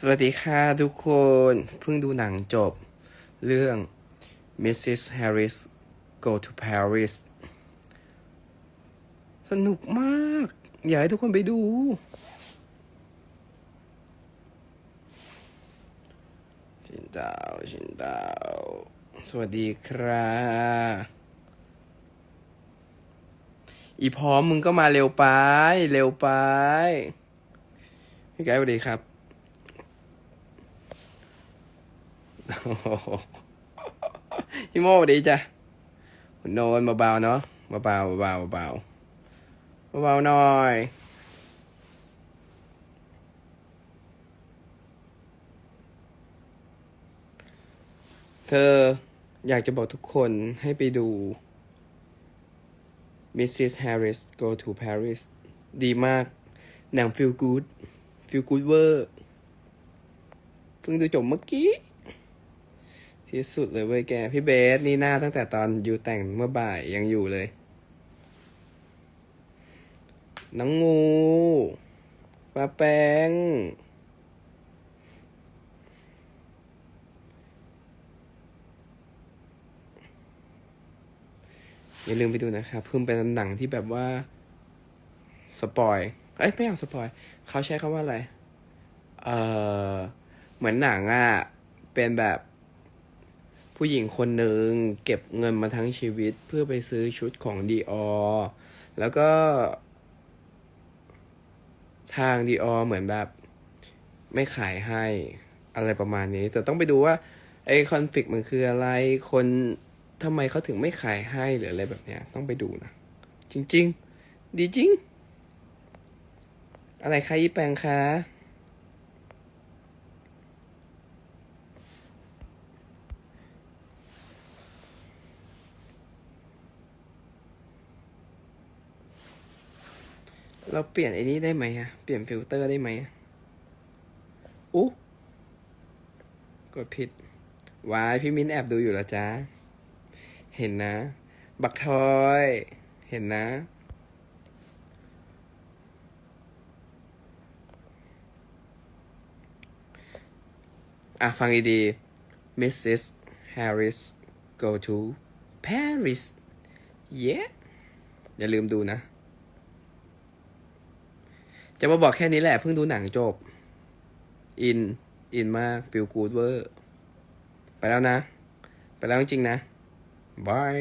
สวัสดีค่ะทุกคน เพิ่งดูหนังจบเรื่อง Mrs. Harris Go to Paris สนุกมาก อยากให้ทุกคนไปดู ชินดาวชินดาวสวัสดีครับอีพร้อมมึงก็มาเร็วไป เร็วไป พี่ไกด์สวัสดีครับ โอ้โห พี่โมดีจ้ะคุณโนนเบาๆเนาะเบาๆเบาๆเบาๆเบาๆเบาๆหน่อยเธออยากจะบอกทุกคนให้ไปดู Mrs. Harris Go to Paris ดีมาก หนัง feel good feel good เวอร์เพิ่งดูจบเมื่อกี้ ที่สุดเลยเว้ยแก พี่เบส นี่หน้าตั้งแต่ตอนอยู่แต่งเมื่อบ่ายยังอยู่เลย น้องงูปลาแป้ง อย่าลืมไปดูนะครับเพิ่งเป็นหนังที่แบบว่า สปอย เอ้ย ไม่เอาสปอย เขาใช้คำว่าอะไร เออเหมือนหนังอะ่ะ เป็นแบบ ผู้หญิงคนหนึ่งเก็บเงินมาทั้งชีวิตเพื่อไปซื้อชุดของดีออแล้วก็ ทางดีออเหมือนแบบ ไม่ขายให้อะไรประมาณนี้ แต่ต้องไปดูว่า ไอคอนฟ lict มันคืออะไร คนทำไมเขาถึงไม่ขายให้หรืออะไรแบบเนี้ย ต้องไปดูนะ จริง ๆ ดีจริง อะไรคะยี่แปงคะ เราเปลี่ยนไอ้นี้ได้ไหมอะเปลี่ยนฟิลเตอร์ได้ไหมอะอุ๊กดผิด วายพี่มิ้นแอบดูอยู่ล้วจ้า เห็นนะ บักทอย เห็นนะ อะ ฟังดีๆ Mrs. Harris go to Paris yeah อย่าลืมดูนะ จะมาบอกแค่นี้แหละเพิ่งดูหนังจบ อิน อินมากฟิลกูดเวอร์ ไปแล้วนะ ไปแล้วจริงๆนะบาย